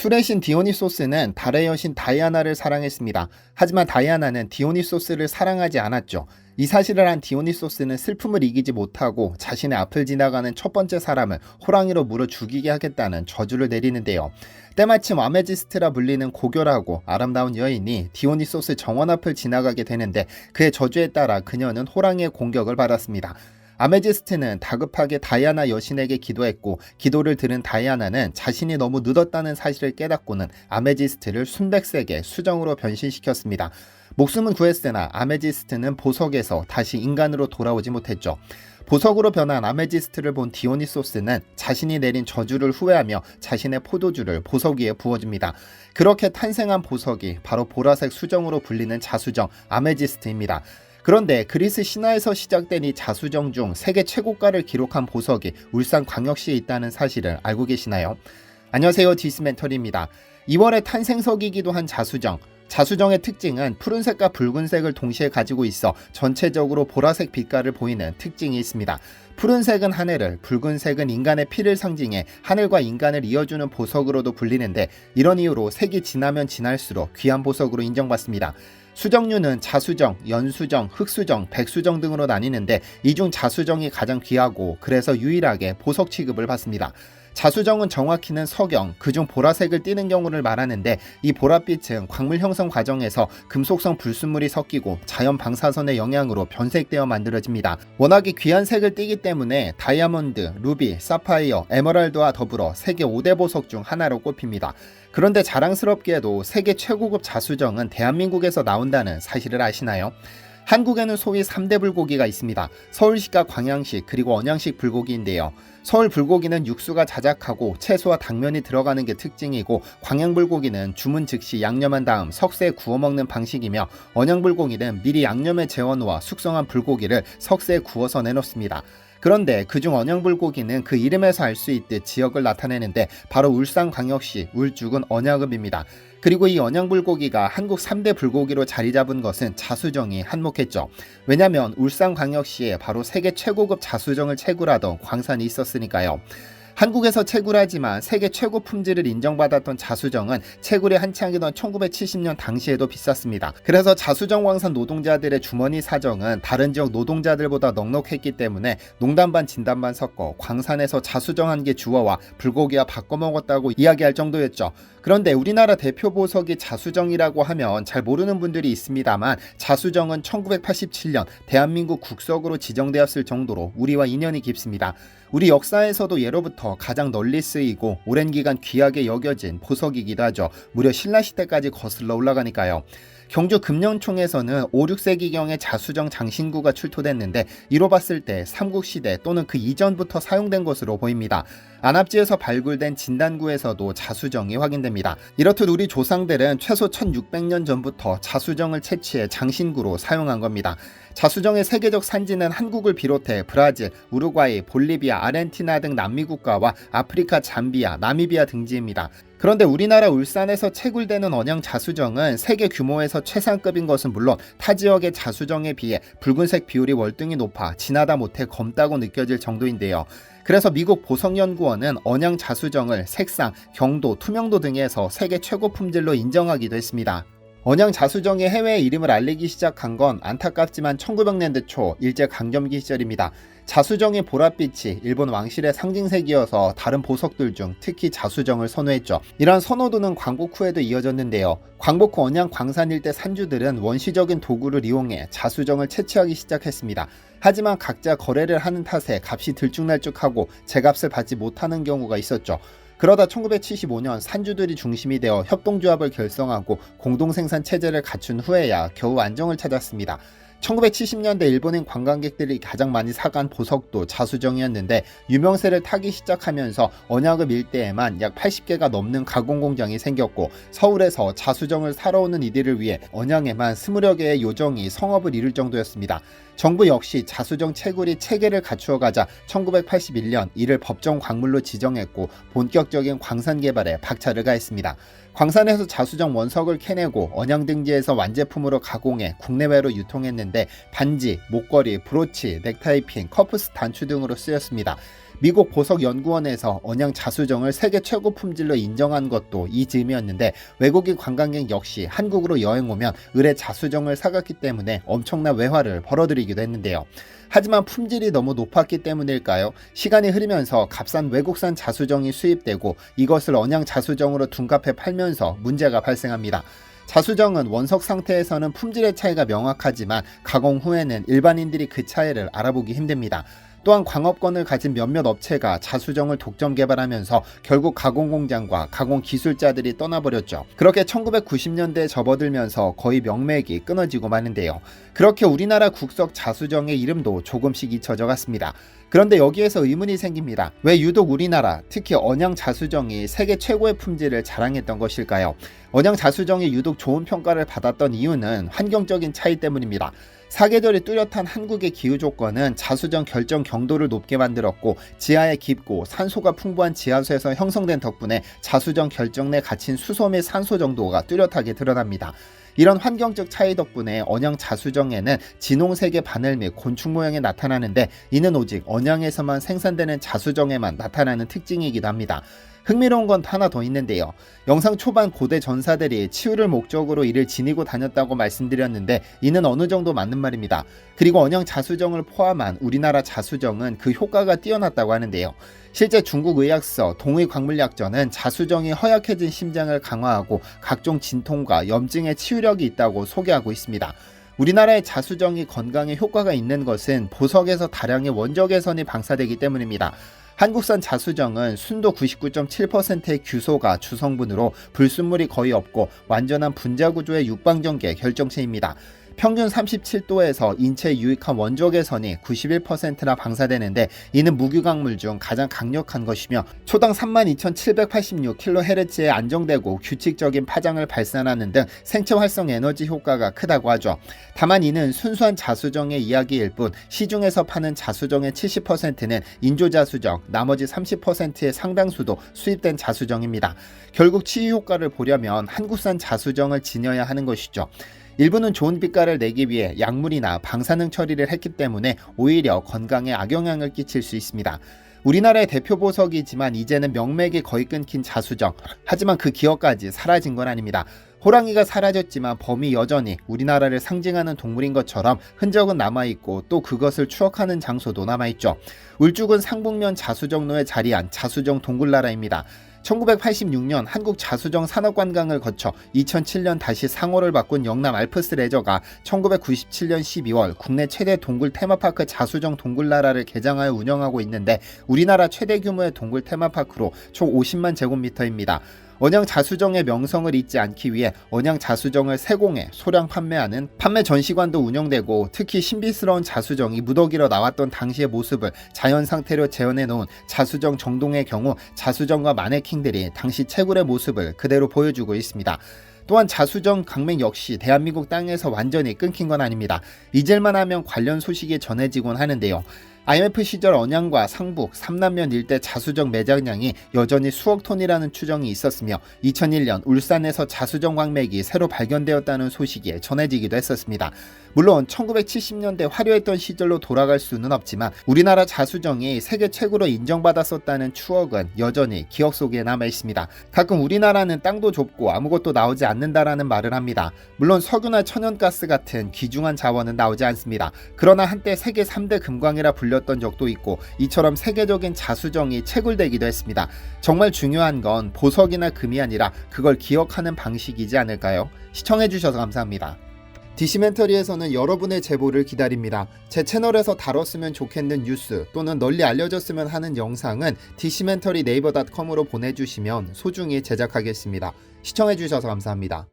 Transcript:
술의 신 디오니소스는 달의 여신 다이아나를 사랑했습니다. 하지만 다이아나는 디오니소스를 사랑하지 않았죠. 이 사실을 한 디오니소스는 슬픔을 이기지 못하고 자신의 앞을 지나가는 첫 번째 사람을 호랑이로 물어 죽이게 하겠다는 저주를 내리는데요. 때마침 아메지스트라 불리는 고결하고 아름다운 여인이 디오니소스 정원 앞을 지나가게 되는데 그의 저주에 따라 그녀는 호랑이의 공격을 받았습니다. 아메지스트는 다급하게 다이아나 여신에게 기도했고 기도를 들은 다이아나는 자신이 너무 늦었다는 사실을 깨닫고는 아메지스트를 순백색의 수정으로 변신시켰습니다. 목숨은 구했으나 아메지스트는 보석에서 다시 인간으로 돌아오지 못했죠. 보석으로 변한 아메지스트를 본 디오니소스는 자신이 내린 저주를 후회하며 자신의 포도주를 보석 위에 부어줍니다. 그렇게 탄생한 보석이 바로 보라색 수정으로 불리는 자수정 아메지스트입니다. 그런데 그리스 신화에서 시작된 이 자수정 중 세계 최고가를 기록한 보석이 울산 광역시에 있다는 사실을 알고 계시나요? 안녕하세요 디스멘터리입니다. 2월의 탄생석이기도 한 자수정. 자수정의 특징은 푸른색과 붉은색을 동시에 가지고 있어 전체적으로 보라색 빛깔을 보이는 특징이 있습니다. 푸른색은 하늘을, 붉은색은 인간의 피를 상징해 하늘과 인간을 이어주는 보석으로도 불리는데 이런 이유로 색이 진하면 진할수록 귀한 보석으로 인정받습니다. 수정류는 자수정, 연수정, 흑수정, 백수정 등으로 나뉘는데 이 중 자수정이 가장 귀하고 그래서 유일하게 보석 취급을 받습니다. 자수정은 정확히는 석영, 그중 보라색을 띠는 경우를 말하는데 이 보랏빛은 광물 형성 과정에서 금속성 불순물이 섞이고 자연 방사선의 영향으로 변색되어 만들어집니다. 워낙에 귀한 색을 띠기 때문에 다이아몬드, 루비, 사파이어, 에메랄드와 더불어 세계 5대 보석 중 하나로 꼽힙니다. 그런데 자랑스럽게도 세계 최고급 자수정은 대한민국에서 나온다는 사실을 아시나요? 한국에는 소위 3대 불고기가 있습니다. 서울식과 광양식 그리고 언양식 불고기인데요. 서울 불고기는 육수가 자작하고 채소와 당면이 들어가는 게 특징이고 광양 불고기는 주문 즉시 양념한 다음 석쇠에 구워 먹는 방식이며 언양 불고기는 미리 양념에 재워놓아 숙성한 불고기를 석쇠에 구워서 내놓습니다. 그런데 그중 언양불고기는 그 이름에서 알 수 있듯 지역을 나타내는데 바로 울산광역시 울죽은 언양읍입니다. 그리고 이 언양불고기가 한국 3대 불고기로 자리 잡은 것은 자수정이 한몫했죠. 왜냐면 울산광역시에 바로 세계 최고급 자수정을 채굴하던 광산이 있었으니까요. 한국에서 채굴하지만 세계 최고 품질을 인정받았던 자수정은 채굴이 한창이던 1970년 당시에도 비쌌습니다. 그래서 자수정 광산 노동자들의 주머니 사정은 다른 지역 노동자들보다 넉넉했기 때문에 농담 반 진담 반 섞어 광산에서 자수정 한개 주워와 불고기와 바꿔 먹었다고 이야기할 정도였죠. 그런데 우리나라 대표 보석이 자수정이라고 하면 잘 모르는 분들이 있습니다만 자수정은 1987년 대한민국 국석으로 지정되었을 정도로 우리와 인연이 깊습니다. 우리 역사에서도 예로부터 가장 널리 쓰이고 오랜 기간 귀하게 여겨진 보석이기도 하죠. 무려 신라시대까지 거슬러 올라가니까요. 경주 금년총에서는 5, 6세기경에 자수정 장신구가 출토됐는데 이로 봤을 때 삼국시대 또는 그 이전부터 사용된 것으로 보입니다. 안압지에서 발굴된 진단구에서도 자수정이 확인됩니다. 이렇듯 우리 조상들은 최소 1600년 전부터 자수정을 채취해 장신구로 사용한 겁니다. 자수정의 세계적 산지는 한국을 비롯해 브라질, 우루과이, 볼리비아, 아르헨티나 등 남미 국가와 아프리카 잠비아, 나미비아 등지입니다. 그런데 우리나라 울산에서 채굴되는 언양 자수정은 세계 규모에서 최상급인 것은 물론 타 지역의 자수정에 비해 붉은색 비율이 월등히 높아 지나다 못해 검다고 느껴질 정도인데요. 그래서 미국 보성연구원은 언양 자수정을 색상, 경도, 투명도 등에서 세계 최고 품질로 인정하기도 했습니다. 언양 자수정의 해외 이름을 알리기 시작한 건 안타깝지만 1900년대 초 일제 강점기 시절입니다. 자수정의 보랏빛이 일본 왕실의 상징색이어서 다른 보석들 중 특히 자수정을 선호했죠. 이러한 선호도는 광복 후에도 이어졌는데요. 광복 후 언양 광산 일대 산주들은 원시적인 도구를 이용해 자수정을 채취하기 시작했습니다. 하지만 각자 거래를 하는 탓에 값이 들쭉날쭉하고 제값을 받지 못하는 경우가 있었죠. 그러다 1975년 산주들이 중심이 되어 협동조합을 결성하고 공동생산 체제를 갖춘 후에야 겨우 안정을 찾았습니다. 1970년대 일본인 관광객들이 가장 많이 사간 보석도 자수정이었는데 유명세를 타기 시작하면서 언양읍 일대에만 약 80개가 넘는 가공 공장이 생겼고 서울에서 자수정을 사러 오는 이들을 위해 언양에만 20여 개의 요정이 성업을 이룰 정도였습니다. 정부 역시 자수정 채굴이 체계를 갖추어 가자 1981년 이를 법정 광물로 지정했고 본격적인 광산 개발에 박차를 가했습니다. 광산에서 자수정 원석을 캐내고 언양 등지에서 완제품으로 가공해 국내외로 유통했는데 반지, 목걸이, 브로치, 넥타이핀, 커프스 단추 등으로 쓰였습니다. 미국 보석연구원에서 언양 자수정을 세계 최고 품질로 인정한 것도 이 즈음이었는데 외국인 관광객 역시 한국으로 여행 오면 을의 자수정을 사갔기 때문에 엄청난 외화를 벌어들이기도 했는데요. 하지만 품질이 너무 높았기 때문일까요? 시간이 흐르면서 값싼 외국산 자수정이 수입되고 이것을 언양 자수정으로 둔갑해 팔면서 문제가 발생합니다. 자수정은 원석 상태에서는 품질의 차이가 명확하지만 가공 후에는 일반인들이 그 차이를 알아보기 힘듭니다. 또한 광업권을 가진 몇몇 업체가 자수정을 독점 개발하면서 결국 가공 공장과 가공 기술자들이 떠나버렸죠. 그렇게 1990년대에 접어들면서 거의 명맥이 끊어지고 마는데요. 그렇게 우리나라 국석 자수정의 이름도 조금씩 잊혀져 갔습니다. 그런데 여기에서 의문이 생깁니다. 왜 유독 우리나라, 특히 언양 자수정이 세계 최고의 품질을 자랑했던 것일까요? 언양 자수정이 유독 좋은 평가를 받았던 이유는 환경적인 차이 때문입니다. 사계절이 뚜렷한 한국의 기후 조건은 자수정 결정 경도를 높게 만들었고 지하에 깊고 산소가 풍부한 지하수에서 형성된 덕분에 자수정 결정 내 갇힌 수소 및 산소 정도가 뚜렷하게 드러납니다. 이런 환경적 차이 덕분에 언양 자수정에는 진홍색의 바늘 및 곤충 모양이 나타나는데 이는 오직 언양에서만 생산되는 자수정에만 나타나는 특징이기도 합니다. 흥미로운 건 하나 더 있는데요. 영상 초반 고대 전사들이 치유를 목적으로 이를 지니고 다녔다고 말씀드렸는데 이는 어느 정도 맞는 말입니다. 그리고 언양 자수정을 포함한 우리나라 자수정은 그 효과가 뛰어났다고 하는데요. 실제 중국 의학서 동의광물약전은 자수정이 허약해진 심장을 강화하고 각종 진통과 염증의 치유력이 있다고 소개하고 있습니다. 우리나라의 자수정이 건강에 효과가 있는 것은 보석에서 다량의 원적외선이 방사되기 때문입니다. 한국산 자수정은 순도 99.7%의 규소가 주성분으로 불순물이 거의 없고 완전한 분자 구조의 육방전개 결정체입니다. 평균 37도에서 인체에 유익한 원적외선이 91%나 방사되는데 이는 무규강물 중 가장 강력한 것이며 초당 32,786kHz에 안정되고 규칙적인 파장을 발산하는 등 생체 활성 에너지 효과가 크다고 하죠. 다만 이는 순수한 자수정의 이야기일 뿐 시중에서 파는 자수정의 70%는 인조자수정, 나머지 30%의 상당수도 수입된 자수정입니다. 결국 치유 효과를 보려면 한국산 자수정을 지녀야 하는 것이죠. 일부는 좋은 빛깔을 내기 위해 약물이나 방사능 처리를 했기 때문에 오히려 건강에 악영향을 끼칠 수 있습니다. 우리나라의 대표 보석이지만 이제는 명맥이 거의 끊긴 자수정. 하지만 그 기억까지 사라진 건 아닙니다. 호랑이가 사라졌지만 범이 여전히 우리나라를 상징하는 동물인 것처럼 흔적은 남아있고 또 그것을 추억하는 장소도 남아있죠. 울죽은 상북면 자수정로에 자리한 자수정 동굴나라입니다. 1986년 한국 자수정 산업관광을 거쳐 2007년 다시 상호를 바꾼 영남 알프스 레저가 1997년 12월 국내 최대 동굴 테마파크 자수정 동굴나라를 개장하여 운영하고 있는데 우리나라 최대 규모의 동굴 테마파크로 총 50만 제곱미터입니다. 언양 자수정의 명성을 잊지 않기 위해 언양 자수정을 세공에 소량 판매하는 판매 전시관도 운영되고 특히 신비스러운 자수정이 무더기로 나왔던 당시의 모습을 자연 상태로 재현해 놓은 자수정 정동의 경우 자수정과 마네킹들이 당시 채굴의 모습을 그대로 보여주고 있습니다. 또한 자수정 강맹 역시 대한민국 땅에서 완전히 끊긴 건 아닙니다. 잊을만 하면 관련 소식이 전해지곤 하는데요. IMF 시절 언양과 상북, 삼남면 일대 자수정 매장량이 여전히 수억 톤이라는 추정이 있었으며 2001년 울산에서 자수정 광맥이 새로 발견되었다는 소식이 전해지기도 했었습니다. 물론 1970년대 화려했던 시절로 돌아갈 수는 없지만 우리나라 자수정이 세계 최고로 인정받았었다는 추억은 여전히 기억 속에 남아 있습니다. 가끔 우리나라는 땅도 좁고 아무것도 나오지 않는다라는 말을 합니다. 물론 석유나 천연가스 같은 귀중한 자원은 나오지 않습니다. 그러나 한때 세계 3대 금광이라 불렸 던 적도 있고 이처럼 세계적인 자수정이 채굴되기도 했습니다. 정말 중요한 건 보석이나 금이 아니라 그걸 기억하는 방식이지 않을까요? 시청해주셔서 감사합니다. 디시멘터리에서는 여러분의 제보를 기다립니다. 제 채널에서 다뤘으면 좋겠는 뉴스 또는 널리 알려졌으면 하는 영상은 디시멘터리 네이버닷컴으로 보내주시면 소중히 제작하겠습니다. 시청해주셔서 감사합니다.